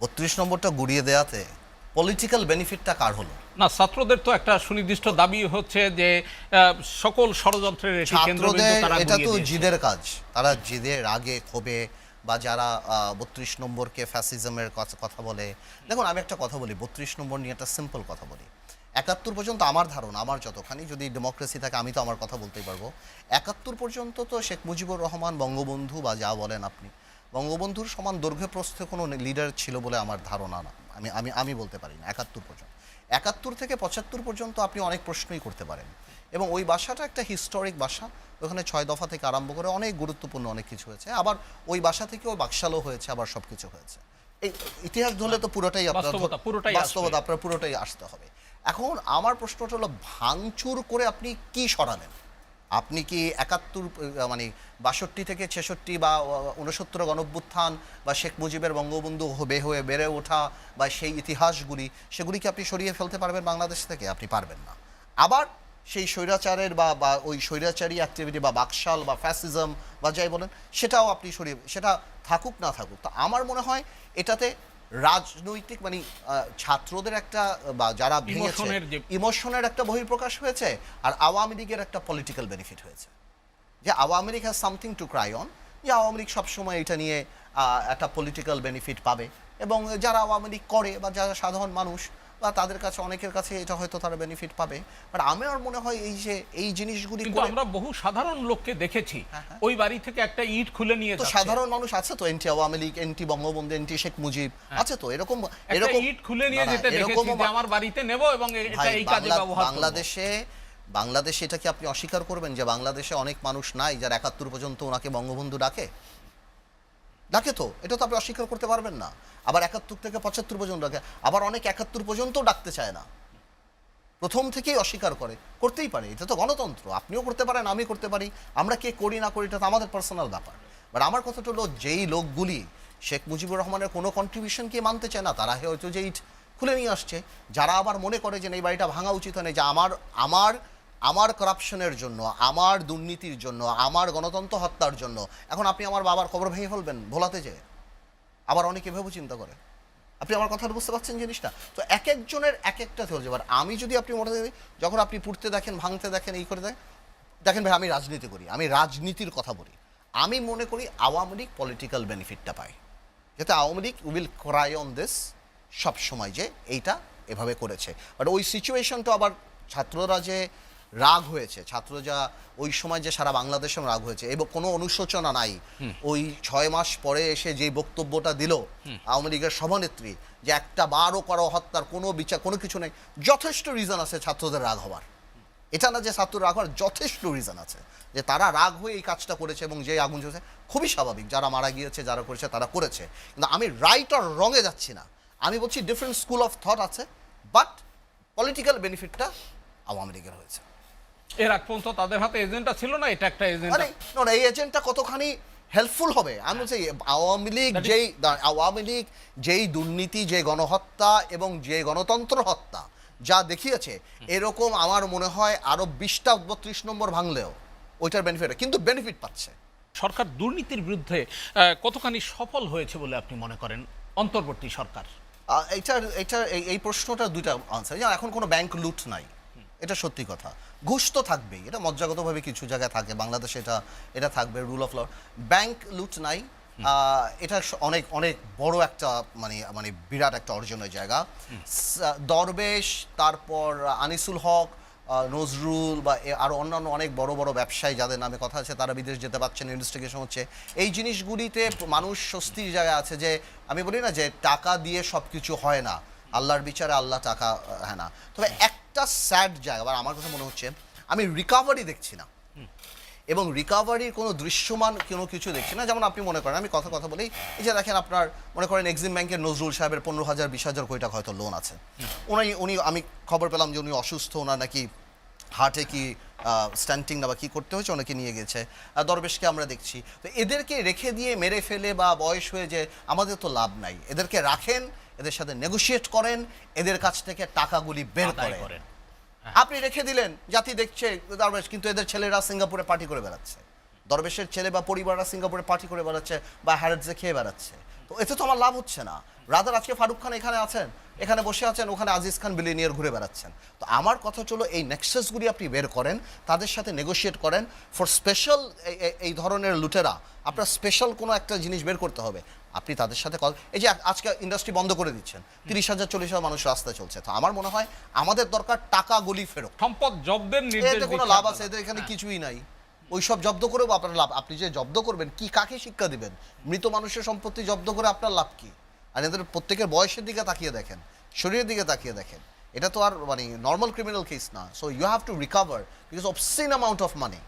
বত্রিশ নম্বরটা গুড়িয়ে দেওয়াতে পলিটিক্যাল বেনিফিটটা কার হলো? না ছাত্রদের তো একটা সুনির্দিষ্ট দাবি হচ্ছে যে সকল ষড়যন্ত্রের ছাত্রদের এটা তো জিদের কাজ। তারা জিদে রাগে ক্ষোভে বা যারা বত্রিশ নম্বরকে ফ্যাসিজমের কথা কথা বলে। দেখুন আমি একটা কথা বলি বত্রিশ নম্বর নিয়ে একটা সিম্পল কথা বলি। একাত্তর পর্যন্ত আমার ধারণা আমার যতখানি যদি ডেমোক্রেসি থাকে আমি তো আমার কথা বলতেই পারব। একাত্তর পর্যন্ত তো শেখ মুজিবুর রহমান বঙ্গবন্ধু বা যা বলেন আপনি বঙ্গবন্ধুর সমান দৈর্ঘ্য প্রস্থে কোনো লিডার ছিল বলে আমার ধারণা না। আমি আমি আমি বলতে পারি না একাত্তর পর্যন্ত। একাত্তর থেকে পঁচাত্তর পর্যন্ত আপনি অনেক প্রশ্নই করতে পারেন। এবং ওই বাসাটা একটা হিস্টোরিক বাসা ওখানে ছয় দফা থেকে আরম্ভ করে অনেক গুরুত্বপূর্ণ অনেক কিছু হয়েছে। আবার ওই বাসা থেকেও বাকশালও হয়েছে আবার সব কিছু হয়েছে। এই ইতিহাস ধরলে তো পুরোটাই আপনার বাস্তবতা, আপনার পুরোটাই আসতে হবে। এখন আমার প্রশ্নটা হলো ভাঙচুর করে আপনি কি সরালেন? আপনি কি একাত্তর মানে বাষট্টি থেকে ছেষট্টি বা উনসত্তর গণভ্যুত্থান বা শেখ মুজিবের বঙ্গবন্ধু হবে হয়ে বেড়ে ওঠা বা সেই ইতিহাসগুলি সেগুলিকে আপনি সরিয়ে ফেলতে পারবেন বাংলাদেশ থেকে? আপনি পারবেন না। আবার সেই স্বৈরাচারের বা বা ওই স্বৈরাচারী অ্যাক্টিভিটি বা বাকশাল বা ফ্যাসিজম বা যাই বলেন, সেটাও আপনি সরিয়ে, সেটা থাকুক না থাকুক। তো আমার মনে হয় এটাতে রাজনৈতিক মানে ছাত্রদের একটা বা যারা ভেঙেছে ইমোশনের একটা বহিঃপ্রকাশ হয়েছে আর আওয়ামী লীগের একটা পলিটিক্যাল বেনিফিট হয়েছে। যে Awami League has something to cry on যে আওয়ামী লীগ সবসময় এটা নিয়ে একটা পলিটিক্যাল বেনিফিট পাবে। এবং যারা আওয়ামী লীগ করে বা যারা সাধারণ মানুষ বা তাদের কাছে অনেকের কাছে এটা হয়তো তারা বেনিফিট পাবে। বাট আমার মনে হয় এই যে এই জিনিসগুলি কিন্তু আমরা বহু সাধারণ লোককে দেখেছি। হ্যাঁ, হ্যাঁ। ওই বাড়ি থেকে একটা ইট খুলে নিয়ে তো সাধারণ মানুষ আছে তো এনটি আওয়ামী লীগ এনটি বঙ্গবন্ধু এনটি শেখ মুজিব আছে তো? এরকম এরকম ইট খুলে নিয়ে যেতে দেখেছি যে আমার বাড়িতে নেব এবং এটা এই কাজে ব্যবহার করব। বাংলাদেশে বাংলাদেশে এটা কি আপনি অস্বীকার করবেন যে বাংলাদেশে অনেক মানুষ নাই যারা একাত্তর পর্যন্ত ওনাকে বঙ্গবন্ধু ডাকে? ডাকে তো, এটা তো আপনি অস্বীকার করতে পারবেন না। আবার একাত্তর থেকে পঁচাত্তর পর্যন্ত ডাকে, আবার অনেক একাত্তর পর্যন্ত ডাকতে চায় না। প্রথম থেকেই অস্বীকার করে, করতেই পারে, এটা তো গণতন্ত্র, আপনিও করতে পারেন আমি করতে পারি, আমরা কে করি না করি, এটা তো আমাদের পার্সোনাল ব্যাপার। বাট আমার কথাটা হলো, যেই লোকগুলি, শেখ মুজিবুর রহমানের কোনো কন্ট্রিবিউশনকে মানতে চায় না, তারা হয়তো যে ইট খুলে নিয়ে আসছে। যারা আবার মনে করে যে এই বাড়িটা ভাঙা উচিত হয় না যে আমার আমার আমার করাপশনের জন্য, আমার দুর্নীতির জন্য, আমার গণতন্ত্র হত্যার জন্য, এখন আপনি আমার বাবার খবর ভেঙে ফেলবেন ভোলাতে যেয়ে। আবার অনেকে ভেবে চিন্তা করে। আপনি আমার কথাটা বুঝতে পারছেন জিনিসটা? তো এক একজনের এক একটা থিওরি এবার আমি যদি আপনি মনে করি, যখন আপনি পুড়তে দেখেন, ভাঙতে দেখেন, এই করে দেখেন দেখেন ভাই, আমি রাজনীতি করি, আমি রাজনীতির কথা বলি। আমি মনে করি আওয়ামী লীগ পলিটিক্যাল বেনিফিটটা পায়। যাতে Awami League will cry on this সব সময় যে এইটা এভাবে করেছে। বাট ওই সিচুয়েশনটা আবার ছাত্ররা যে রাগ হয়েছে। ছাত্র যা ওই সময় যে সারা বাংলাদেশে রাগ হয়েছে। এবং কোনো অনুশোচনা নাই। ওই ছয় মাস পরে এসে যে বক্তব্যটা দিল আওয়ামী লীগের সভানেত্রী যে একটা বারও করা হত্যার কোনো বিচার কোনো কিছু নেই যথেষ্ট রিজন আছে ছাত্রদের রাগ হওয়ার। এটা না যে ছাত্র রাগ হওয়ার যথেষ্ট রিজন আছে। যে তারা রাগ হয়ে এই কাজটা করেছে এবং যে আগুন জ্বলছে খুবই স্বাভাবিক। যারা মারা গিয়েছে যারা করেছে তারা করেছে। কিন্তু আমি রাইট আর রঙে যাচ্ছি না। আমি বলছি ডিফারেন্ট স্কুল অফ থট আছে বাট পলিটিক্যাল বেনিফিটটা আওয়ামী লীগের হয়েছে। এর আগ পর্যন্ত তাদের হাতে এজেন্টটা ছিল না এটা একটা এজেন্ট না, এই এজেন্টটা কতখানি হেল্পফুল হবে? আমি বলছি আওয়ামী লীগ যেই আওয়ামী লীগ যেই দুর্নীতি যে গণহত্যা এবং যে গণতন্ত্র হত্যা যা দেখিয়েছে এরকম আমার মনে হয় আরও বিশটা বত্রিশ নম্বর ভাঙলেও ওইটার বেনিফিট কিন্তু বেনিফিট পাচ্ছে। সরকার দুর্নীতির বিরুদ্ধে কতখানি সফল হয়েছে বলে আপনি মনে করেন? অন্তর্বর্তী সরকার। এইটার এইটার এই- প্রশ্নটার দুইটা আনসার এখন কোনো ব্যাংক লুট নাই। এটা সত্যি কথা। ঘুষ তো থাকবেই এটা মজ্জাগতভাবে কিছু জায়গায় থাকে বাংলাদেশে এটা এটা থাকবে রুল অফ ল ব্যাংক লুট নাই এটা অনেক অনেক বড় একটা মানে মানে বিরাট একটা অর্জনের জায়গা। দরবেশ তারপর আনিসুল হক নজরুল বা এ- আরও অন্যান্য অনেক বড় বড় ব্যবসায়ী যাদের নামে কথা আছে তারা বিদেশ যেতে পারছেন ইনভেস্টিগেশন হচ্ছে। এই জিনিসগুলিতে মানুষ স্বস্তির জায়গায় আছে যে আমি বলি না যে টাকা দিয়ে সব কিছু হয় না। আল্লাহর বিচারে আল্লাহ টাকা হ্যাঁ না। তবে একটা স্যাড জায়গা আবার আমার কথা মনে হচ্ছে আমি রিকাভারি দেখছি না। এবং রিকাভারির কোনো দৃশ্যমান কোনো কিছু দেখছি না। যেমন আপনি মনে করেন আমি কথা কথা বলি এই যে দেখেন আপনার মনে করেন এক্সিম ব্যাংকের নজরুল সাহেবের পনেরো হাজার বিশ হাজার কোটি টাকা হয়তো লোন আছে। উনি উনি আমি খবর পেলাম যে উনি অসুস্থ ওনার নাকি হার্টে কি স্ট্যান্টিং না বা কী করতে হয়েছে ওনাকে নিয়ে গেছে। দরবেশকে আমরা দেখছি। তো এদেরকে রেখে দিয়ে মেরে ফেলে বা বয়স হয়ে যে আমাদের তো লাভ নাই। এদেরকে রাখেন এদের সাথে নেগোশিয়েট করেন এদের কাছ থেকে টাকাগুলি বের করেন। করেন। আপনি রেখে দিলেন জাতি দেখছে দরবেশ কিন্তু এদের ছেলেরা সিঙ্গাপুরে পার্টি করে বেড়াচ্ছে। দরবেশের ছেলে বা পরিবাররা সিঙ্গাপুরে পার্টি করে বেড়াচ্ছে বা হ্যারেটসে খেয়ে বেড়াচ্ছে। তো এতে তো আমার লাভ হচ্ছে না। রাদার আজকে ফারুক খান এখানে আছেন এখানে বসে আছেন ওখানে আজিজ খান বিলিনিয়ার ঘুরে বেড়াচ্ছেন। তো আমার কথা চলো এই নেক্সাসগুলি আপনি বের করেন তাদের সাথে নেগোশিয়েট করেন। ফর স্পেশাল এই ধরনের লুটেরা আপনার স্পেশাল কোনো একটা জিনিস বের করতে হবে। আপনি তাদের সাথে কথা এই যে আজকে ইন্ডাস্ট্রি বন্ধ করে দিচ্ছেন। তিরিশ হাজার চল্লিশ হাজার মানুষ রাস্তায় চলছে। তো আমার মনে হয় আমাদের দরকার টাকা গলি ফেরত। সম্পদ জব্দের এতে কোনো লাভ আছে? এদের এখানে হ্যাঁ। কিছুই নাই। ওই সব জব্দ করেও আপনার লাভ আপনি যে জব্দ করবেন কি কাকে শিক্ষা দিবেন? মৃত মানুষের সম্পত্তি জব্দ করে আপনার লাভ কি? আর এদের প্রত্যেকের বয়সের দিকে তাকিয়ে দেখেন শরীরের দিকে তাকিয়ে দেখেন। এটা তো আর মানে নর্মাল ক্রিমিনাল কেস না। So you have to recover because of obscene amount of money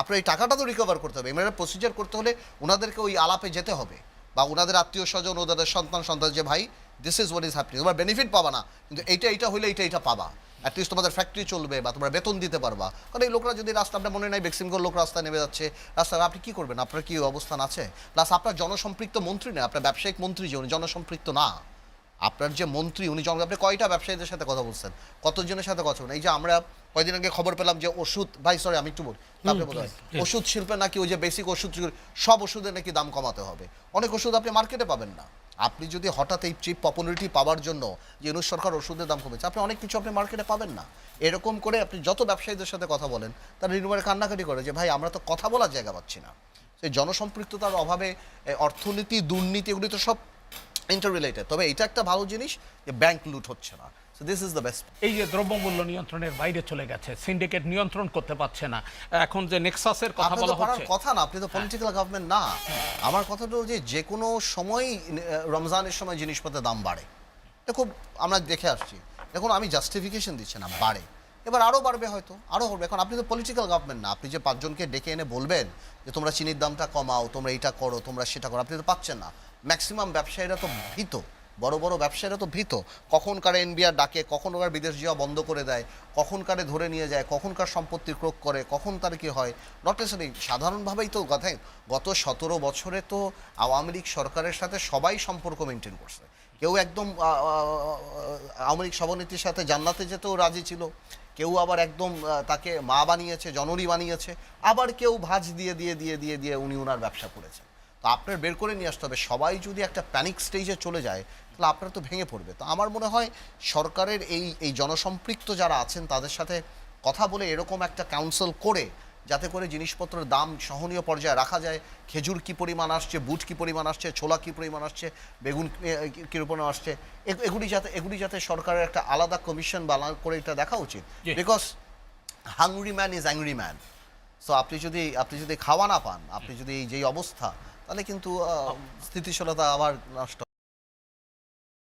আপনার এই টাকাটা তো রিকভার করতে হবে। এমএলএ প্রসিজার করতে হলে ওনাদেরকে ওই আলাপে যেতে হবে। বা ওনাদের আত্মীয় স্বজন ওনাদের সন্তান সন্তান যে ভাই this is what is happening তোমার বেনিফিট পাবা না, কিন্তু এইটা এইটা হইলে এইটা এইটা পাবা। অ্যাটলিস্ট তোমাদের ফ্যাক্টরি চলবে বা তোমরা বেতন দিতে পারবা। কারণ এই লোকরা যদি রাস্তা, আপনার মনে নাই, বেক্সিমগড় লোক রাস্তায় নেমে যাচ্ছে রাস্তায় আপনি কী করবেন? আপনার কী অবস্থান আছে? প্লাস আপনার জনসম্পৃক্ত মন্ত্রী না, আপনার ব্যবসায়িক মন্ত্রী যে জনসম্পৃক্ত না। আপনার যে মন্ত্রী উনি জন আপনি কয়টা ব্যবসায়ীদের সাথে কথা বলছেন? কতজনের সাথে কথা বলেন এই যে আমরা কয়েকদিন আগে খবর পেলাম যে ওষুধ ভাই সরি আমি একটু বলি। তারপরে বলতে ওষুধ শিল্পে নাকি ওই যে বেসিক ওষুধ সব ওষুধের নাকি দাম কমাতে হবে। অনেক ওষুধ আপনি মার্কেটে পাবেন না। আপনি যদি হঠাৎ এই চিপ পপুলারিটি পাওয়ার জন্য যে ইউনুস সরকার ওষুধের দাম কমেছে আপনি অনেক কিছু আপনি মার্কেটে পাবেন না। এরকম করে আপনি যত ব্যবসায়ীদের সাথে কথা বলেন তারা নির্মাণে কান্নাকাটি করে যে ভাই আমরা তো কথা বলার জায়গা পাচ্ছি না। সেই জনসম্পৃক্ততার অভাবে অর্থনীতি দুর্নীতি এগুলি তো সব ইন্টার রিলেটেড তবে এটা একটা ভালো জিনিস যে ব্যাংক লুট হচ্ছে না। So this is the best এই যে দ্রব্যমূল্য নিয়ন্ত্রণের বাইরে চলে গেছে সিন্ডিকেট নিয়ন্ত্রণ করতে পারছে না। এখন যে নেক্সাসের কথা বলা হচ্ছে কথা না আপনি তো পলিটিক্যাল গভর্নমেন্ট না। আমার কথাটা যে যে কোনো সময় রমজানের সময় জিনিসপত্রের দাম বাড়ে। এটা খুব আমরা দেখে আসছি। দেখুন আমি জাস্টিফিকেশন দিচ্ছি না বাড়ে। এবার আরও বাড়বে হয়তো আরও হবে। এখন আপনি তো পলিটিক্যাল গভর্নমেন্ট না আপনি যে পাঁচজনকে ডেকে এনে বলবেন যে তোমরা চিনির দামটা কমাও তোমরা এটা করো তোমরা সেটা করো আপনি তো পাচ্ছেন না। ম্যাক্সিমাম ব্যবসায়ীরা তো ভীত। বড় বড় ব্যবসায়ীরা তো ভীত। কখন কারে এনবিআর ডাকে, কখন ওরা বিদেশ যাওয়া বন্ধ করে দেয়, কখন কারে ধরে নিয়ে যায়, কখন কার সম্পত্তি ক্রোক করে, কখন তার কি হয় নট নেসারি সাধারণভাবেই তো কথাই। গত সতেরো বছরে তো আওয়ামী লীগ সরকারের সাথে সবাই সম্পর্ক মেনটেন করছে। কেউ একদম আওয়ামী লীগ সভানেত্রীর সাথে জান্নাতে যেতেও রাজি ছিল। কেউ আবার একদম তাকে মা বানিয়েছে, জননী বানিয়েছে। আবার কেউ ভাজ দিয়ে দিয়ে দিয়ে দিয়ে দিয়ে উনি ওনার ব্যবসা করেছেন তো আপনার বের করে নিয়ে আসতে হবে। সবাই যদি একটা প্যানিক স্টেজে চলে যায় তাহলে আপনার তো ভেঙে পড়বে। তো আমার মনে হয় সরকারের এই এই জনসম্পৃক্ত যারা আছেন তাদের সাথে কথা বলে এরকম একটা কাউন্সিল করে যাতে করে জিনিসপত্রের দাম সহনীয় পর্যায়ে রাখা যায়। খেজুর কি পরিমাণ আসছে বুট কি পরিমাণ আসছে ছোলা কি পরিমাণ আসছে বেগুন কি- কি- কি পরিমাণ আসছে এগুলি যাতে এগুলি যাতে সরকারের একটা আলাদা কমিশন বানা করে এটা দেখা উচিত। Because hungry man is angry man so আপনি যদি আপনি যদি খাওয়া না পান আপনি যদি এই যেই অবস্থা তাহলে কিন্তু স্থিতিশীলতা আবার নষ্ট